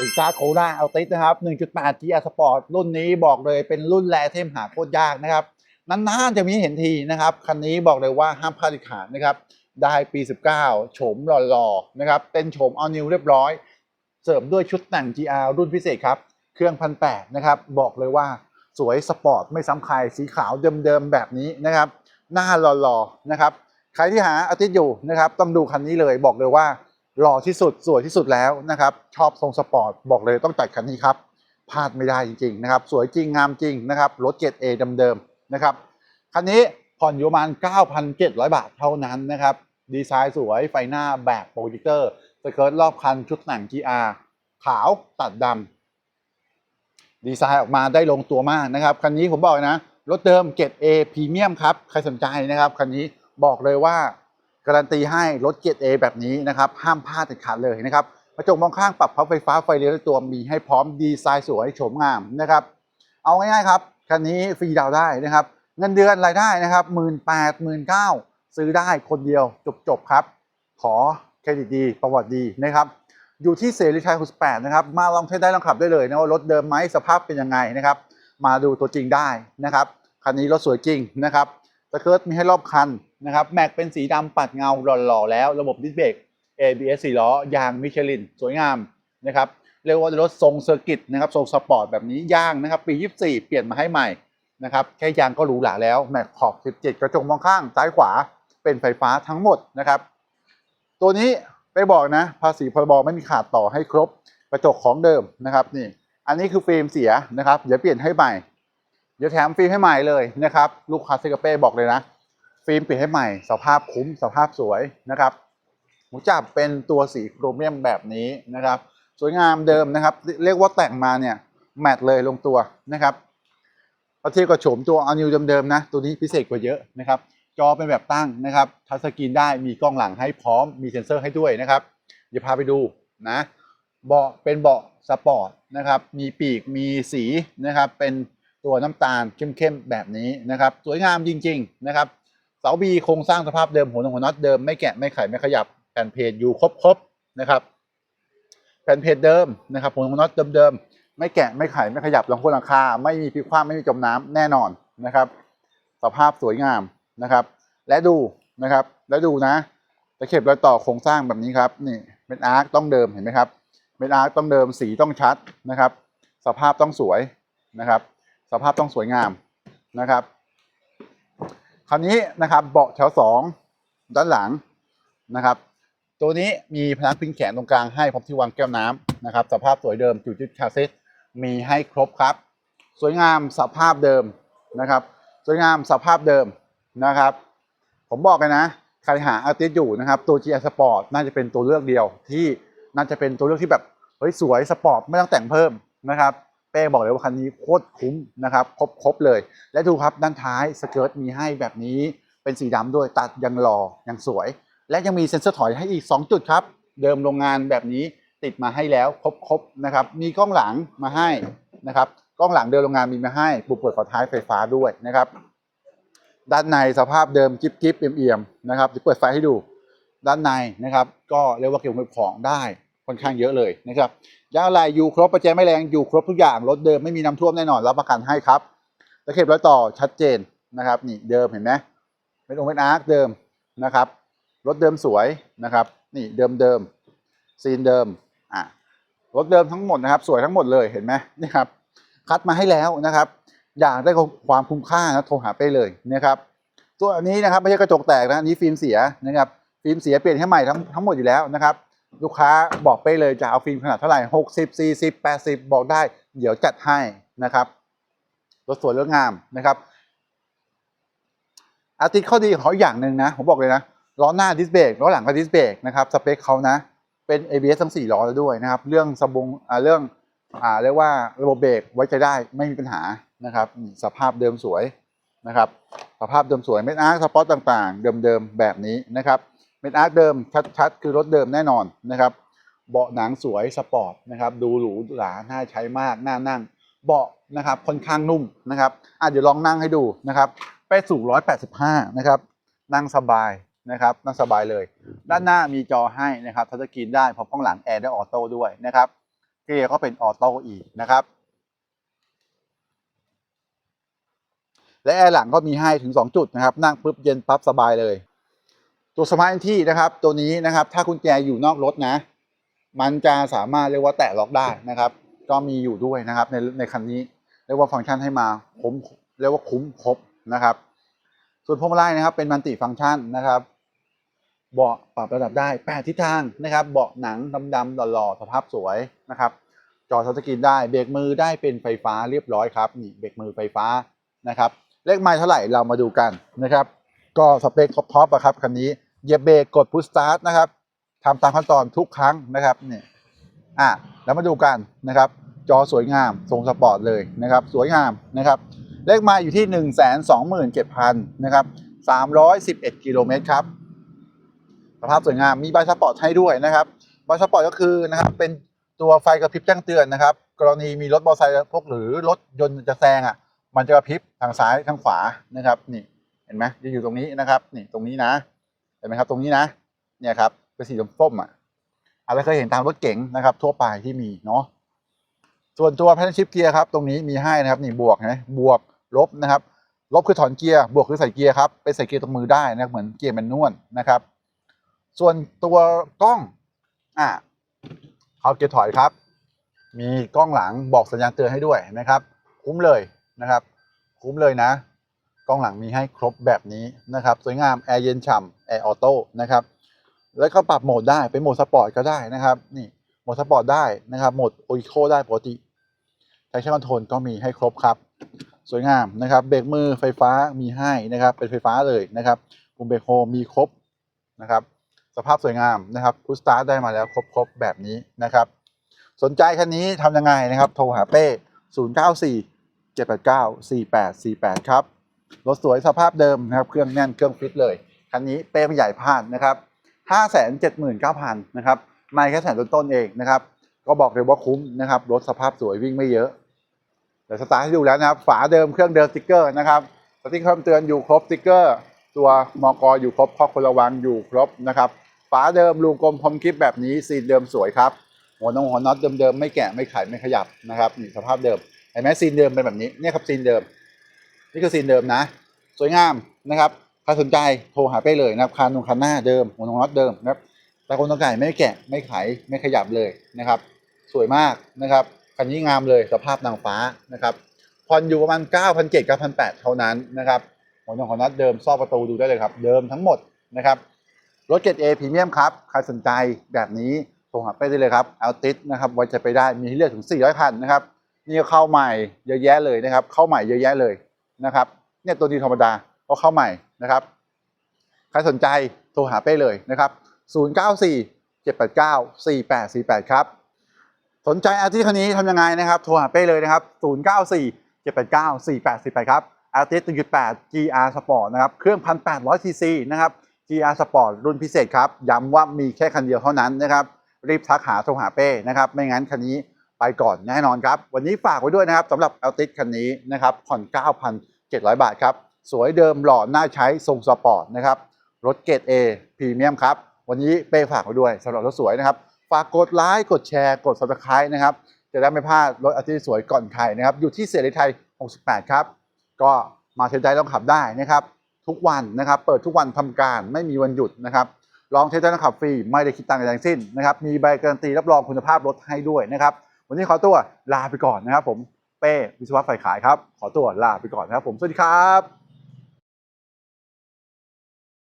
เป็นซาโคราเอัลติสนะครับ 1.8 GR Sport รุ่นนี้บอกเลยเป็นรุ่นแรเทมหาโคตรยากนะครับนานๆจะมีเห็นทีนะครับ คันนี้บอกเลยว่าห้ามพลาดเด็ดขาดนะครับ ได้ปี 19 โฉมหล่อๆนะครับ เป็นโฉมอ l นิวเรียบร้อย เสริมด้วยชุดแต่ง GR รุ่นพิเศษครับ เครื่องพันแปดนะครับ บอกเลยว่าสวยสปอร์ตไม่ซ้ำใครสีขาวเดิมๆแบบนี้นะครับ หน้าหล่อๆนะครับ ใครที่หาอาทิตย์อยู่นะครับ ต้องดูคันนี้เลยบอกเลยว่า หล่อที่สุดสวยที่สุดแล้วนะครับชอบทรงสปอร์ตบอกเลยต้องจัดคันนี้ครับพลาดไม่ได้จริงๆนะครับสวยจริงงามจริงนะครับรถเกรดเอเดิมๆนะครับคันนี้ผ่อนอยู่ประมาณ 9,700 บาทเท่านั้นนะครับดีไซน์สวยไฟหน้าแบบโปรเจคเตอร์สเกิร์ตรอบคันชุดหนัง GR ขาวตัดดำดีไซน์ออกมาได้ลงตัวมากนะครับคันนี้ผมบอกเลยนะรถเดิมเกรด A พรีเมียมครับใครสนใจนะครับคันนี้บอกเลยว่า การันตีให้รถเกียรด A แบบนี้นะครับห้ามพลาดเด็ดขาดเลยนะครับกระจกมองข้างปรับพับไฟฟ้าไฟเลี้ยวในตัวมีให้พร้อมดีไซน์สวยโฉมงามนะครับเอาง่ายๆครับคันนี้ฟรีดาวได้นะครับเงินเดือนรายได้นะครับหมื่นแปดหมื่นเก้าซื้อได้คนเดียวจบๆครับ ขอเครดิตดีประวัติดีนะครับอยู่ที่เสรีชัย68นะครับมาลองเทสได้ลองขับได้เลยนะว่ารถเดิมไหมสภาพเป็นยังไงนะครับ มาดูตัวจริงได้นะครับคันนี้รถสวยจริงนะครับ สเกิร์ตมีให้รอบคันนะครับแม็กเป็นสีดำปัดเงาหล่อๆแล้ว ระบบดิสเบรก ABS 4ล้อยางมิชลิน สวยงามนะครับเรียกว่ารถทรงเซอร์กิตนะครับทรงสปอร์ตแบบนี้ยางนะครับปี 24 เปลี่ยนมาให้ใหม่นะครับแค่ยางก็หรูหราแล้วแม็กขอบ 17 กระจกมองข้างซ้ายขวาเป็นไฟฟ้าทั้งหมดนะครับ ตัวนี้ไปบอกนะ ภาษีพรบไม่มีขาดต่อให้ครบกระจกของเดิมนะครับนี่อันนี้คือเฟิล์มเสียนะครับเดี๋ยวเปลี่ยนให้ใหม่ เดี๋ยวแถมฟิล์มให้ใหม่เลยนะครับ ลูกค้าเซกาเป้บอกเลยนะ ฟิล์มเปลี่ยนให้ใหม่ สภาพคุ้ม สภาพสวยนะครับหูจับเป็นตัวสีโครเมียมแบบนี้นะครับ สวยงามเดิมนะครับ เรียกว่าแต่งมาเนี่ยแมทเลยลงตัวนะครับเทียบกับโฉมตัวอันิวเดิมๆนะ ตัวนี้พิเศษกว่าเยอะนะครับ จอเป็นแบบตั้งนะครับ ทัชสกรีนได้มีกล้องหลังให้พร้อมมีเซ็นเซอร์ให้ด้วยนะครับ เดี๋ยวพาไปดูนะเบาะเป็นเบาะสปอร์ตนะครับ มีปีกมีสีนะครับเป็น ตัวน้ำตาลเข้มๆแบบนี้นะครับสวยงามจริงๆนะครับเสาบีโครงสร้างสภาพเดิมหัวหัวน็อตเดิมไม่แกะไม่ไขไม่ขยับแผ่นเพจอยู่ครบๆนะครับแผ่นเพจเดิมนะครับหัวหัวน็อตเดิมๆไม่แกะไม่ไขไม่ขยับหลังคนหลังคาไม่มีพิคว่ำไม่มีจมน้ำแน่นอนนะครับ สภาพสวยงามนะครับ และดูนะครับ และดูนะตะเข็บรอยต่อโครงสร้างแบบนี้ครับนี่เป็นอาร์คต้องเดิมเห็นไหมครับเป็นอาร์คต้องเดิมสีต้องชัดนะครับ สภาพต้องสวยนะครับ สภาพต้องสวยงามนะครับ คราวนี้นะครับเบาะแถวสองด้านหลังนะครับ ตัวนี้มีพนักพิงแขนตรงกลางให้พร้อมที่วางแก้วน้ำนะครับ สภาพสวยเดิมจุดยึดคาเซ็ตมีให้ครบครับ สวยงามสภาพเดิมนะครับ สวยงามสภาพเดิมนะครับ ผมบอกเลยนะใครหาอาร์ติสอยู่นะครับ ตัว GR Sport น่าจะเป็นตัวเลือกเดียวที่น่าจะเป็นตัวเลือกที่แบบเฮ้ยสวยสปอร์ตไม่ต้องแต่งเพิ่มนะครับ เป้บอกเลยว่าคันนี้โคตรคุ้มนะครับครบครบเลย และดูครับด้านท้ายสเกิร์ตมีให้แบบนี้เป็นสีดำด้วยตัดยังหล่อยังสวย และยังมีเซ็นเซอร์ถอยให้อีก 2 จุดครับ เดิมโรงงานแบบนี้ติดมาให้แล้วครบครบนะครับมีกล้องหลังมาให้นะครับกล้องหลังเดิมโรงงานมีมาให้ปุ่มเปิดฝาท้ายไฟฟ้าด้วยนะครับด้านในสภาพเดิมจิ๊บจิ๊บเอี่ยมๆนะครับจะเปิดไฟให้ดูด้านในนะครับ ก็เรียกว่าเก็บเงินของได้ ค่อนข้างเยอะเลยนะครับยางอะไรอยู่ครบประแจไม่แรงอยู่ครบทุกอย่างรถเดิมไม่มีน้ำท่วมแน่นอนรับประกันให้ครับตะเข็บร้อยต่อชัดเจนนะครับ นี่เดิมเห็นไหมเป็นองค์เป็นอาร์คเดิมนะครับรถเดิมสวยนะครับ นี่เดิมเดิมซีนเดิมอะรถเดิมทั้งหมดนะครับสวยทั้งหมดเลยเห็นไหมนี่ครับคัดมาให้แล้วนะครับ อยากได้ความคุ้มค่านะโทรหาไปเลยนะครับ ตัวนนี้นะครับไม่ใช่กระจกแตกนะอันนี้ฟิล์มเสียนะครับฟิล์มเสียเปลี่ยนให้ใหม่ทั้งทั้งหมดอยู่แล้วนะครับ ลูกค้าบอกไปเลยจะเอาฟิล์มขนาดเท่าไหร่หกสิบสี่สิบแปดสิบบอกได้ เดี๋ยวจัดให้นะครับรถสวยรถงามนะครับ อาร์ติสข้อดีของเขาอย่างหนึ่งนะ ผมบอกเลยนะล้อหน้าดิสเบรกล้อหลังก็ดิสเบรกนะครับสเปคเขานะ เป็น ABS ทั้ง4ล้อแล้วด้วยนะครับ เรื่องสบงเรื่องอ่าเรียกว่าระบบเบรกไว้ใจได้ไม่มีปัญหานะครับ สภาพเดิมสวยนะครับ สภาพเดิมสวยเม็ดอาร์สปอตต่างๆ เดิมๆแบบนี้นะครับ เม็ดอาร์คเดิมชัดๆ คือรถเดิมแน่นอนนะครับเบาะหนังสวยสปอร์ตนะครับดูหรูหราน่าใช้มากน่านั่ง เบาะนะครับค่อนข้างนุ่มนะครับอะเดี๋ยวลองนั่งให้ดูนะครับไปสูง185นะครับนั่งสบายนะครับนั่งสบายเลย ด้านหน้ามีจอให้นะครับทัชสกรีนได้พร้อมกล้องหลังแอร์ได้ออโต้ด้วยนะครับเเกียร์ก็เป็นออโต้อีกนะครับ และแอร์หลังก็มีให้ถึง 2 จุดนะครับ นั่งปุ๊บเย็นปั๊บสบายเลย ตัวสมาร์ทที่นะครับตัวนี้นะครับ ถ้ากุญแจอยู่นอกรถนะ มันจะสามารถเรียกว่าแตะล็อกได้นะครับ ก็มีอยู่ด้วยนะครับ ในในคันนี้เรียกว่าฟังก์ชันให้มาคุ้มเรียกว่าคุ้มครบนะครับ ส่วนพวงมาลัยนะครับ เป็นมัลติฟังก์ชันนะครับเบาะปรับระดับได้8ทิศทางนะครับ เบาะหนังดำๆหล่อๆสภาพสวยนะครับ จอทัชสกรีนได้เบรกมือได้เป็นไฟฟ้าเรียบร้อยครับนี่เบรกมือไฟฟ้านะครับ เลขไมล์เท่าไหร่เรามาดูกันนะครับ ก็สเปคท็อปๆอะครับคันนี้เหยียบเบรกกดพุชสตาร์ทนะครับทำตามขั้นตอนทุกครั้งนะครับนี่อะแล้วมาดูกันนะครับ จอสวยงามทรงสปอร์ตเลยนะครับ สวยงามนะครับ เลขมล์อยู่ที่ 1 2 7 0 0 0นะครับ311 กิโลเมตรครับสภาพสวยงามมีใบสปอร์ตให้ด้วยนะครับใบสปอร์ตก็คือนะครับเป็นตัวไฟกระพริบแจ้งเตือนนะครับ กรณีมีรถมอเตอร์ไซค์พวกหรือรถยนต์จะแซงอะมันจะกระพริบทางซ้ายทางขวานะครับนี่ ห็นไหมจะอยู่ตรงนี้นะครับนี่ตรงนี้นะเห็นไหมครับตรงนี้นะเนี่ยครับเป็นสีส้มๆอะอาจจะเคยเห็นตามรถเก๋งนะครับ ทั่วไปที่มีเนาะส่วนตัวแพนชิปเกียร์ครับตรงนี้มีให้นะครับนี่บวกนะบวกลบนะครับลบคือถอนเกียร์บวกคือใส่เกียร์ครับไปใส่เกียร์ตรงมือได้นะเหมือนเกียร์แมนนวลนะครับ ส่วนตัวกล้องอะเขาเกียร์ถอยครับ มีกล้องหลังบอกสัญญาณเตือนให้ด้วยนะครับ คุ้มเลยนะครับ คุ้มเลยนะ กล้องหลังมีให้ครบแบบนี้นะครับ สวยงามแอร์เย็นฉ่ำแอร์ออโต้นะครับแล้วก็ปรับโหมดได้เป็นโหมดสปอร์ตก็ได้นะครับนี่โหมดสปอร์ตได้นะครับโหมดโอ c โคได้ปกติไทชั่นคอนโทรลก็มีให้ครบครับ สวยงามนะครับเบรกมือไฟฟ้ามีให้นะครับเป็นไฟฟ้าเลยนะครับปุ่มเบรกโฮมีครบนะครับสภาพสวยงามนะครับพุชสตาร์ทได้มาแล้วครบๆแบบนี้นะครับ สนใจคันนี้ทำยังไงนะครับ โทรหาเป้ 094 789 4848 ครับ รถสวยสภาพเดิมนะครับ เครื่องแน่นเครื่องฟิตเลย คันนี้เป้ไม่ใหญ่พาดนะครับ579,000นะครับ ไม่แค่แสนต้นๆเองนะครับ ก็บอกเลยว่าคุ้มนะครับ รถสภาพสวยวิ่งไม่เยอะเดี๋ยวสตาร์ทให้ดูแล้วนะครับ ฝาเดิมเครื่องเดิมสติ๊กเกอร์นะครับสติ๊กเกอร์เตือนอยู่ครบสติ๊กเกอร์ ตัวมอกออยู่ครบข้อคนระวังอยู่ครบนะครับ ฝาเดิมรูกลมพรมคลิปแบบนี้ซีนเดิมสวยครับ หัวนงหัวน็อตเดิมๆไม่แกะไม่ไขไม่ขยับนะครับนี่สภาพเดิมเห็นไหมซีนเดิมเป็นแบบนี้เนี่ยครับซีนเดิม นี่คือซีนเดิมนะ สวยงามนะครับใครสนใจโทรหาไปเลยนะครับคันตรงคันหน้าเดิมหัวนงน็อตเดิมนะครับแต่คนตรงไก่ไม่แกะไม่ไขไม่ขยับเลยนะครับ สวยมากนะครับคันนี้งามเลยสภาพนางฟ้านะครับผ่อนอยู่ประมาณ 9,700 9 8 0เท่านั้นนะครับหัวนงหัวน็อตเดิมซ่อประตูดูได้เลยครับ เดิมทั้งหมดนะครับรถเกรด A พรีเมียมครับใครสนใจแบบนี้โทรหาไปได้เลยครับเอาติดนะครับไว้จะไปได้มีให้เลือกถึง 400คันนะครับนี่ก็เข้าใหม่เยอะแยะเลยนะครับ เข้าใหม่เยอะแยะเลย นะครับเนี่ยตัวดีธรรมดาก็เข้าใหม่นะครับใครสนใจโทรหาเป้เลยนะครับ 094 789 4848 ครับ สนใจอาร์ติคันนี้ทำยังไงนะครับ โทรหาเป้เลยนะครับ 094 789 4848 ครับอาร์ติ1.8 GR Sport นะครับ เครื่อง 1,800 cc นะครับ GR Sport รุ่นพิเศษครับ ย้ำว่ามีแค่คันเดียวเท่านั้นนะครับ รีบทักหาโทรหาเป้นะครับ ไม่งั้นคันนี้ ไปก่อนแน่นอนครับ วันนี้ฝากไว้ด้วยนะครับสำหรับเอลติคันนี้นะครับผ่อน 9,700 บาทครับ สวยเดิมหล่อน่าใช้ทรงสปอร์ตนะครับรถเกรด A พรีเมียมครับ วันนี้เป้ฝากไว้ด้วยสำหรับรถสวยนะครับ ฝากกดไลค์กดแชร์กด subscribe นะครับ จะได้ไม่พลาดรถอาทิตย์สวยก่อนใครนะครับ อยู่ที่เสรีไทย 68 ครับ ก็มาเทสได้ต้องขับได้นะครับ ทุกวันนะครับ เปิดทุกวันทำการไม่มีวันหยุดนะครับลองเทสได้ต้องขับฟรีไม่ได้คิดตังค์ใดทั้งสิ้นนะครับมีใบการันตีรับรองคุณภาพรถให้ด้วยนะครับ วันนี้ขอตัวลาไปก่อนนะครับผมเป้วิศวะฝ่ายขายครับ ขอตัวลาไปก่อนนะครับผมสวัสดีครับ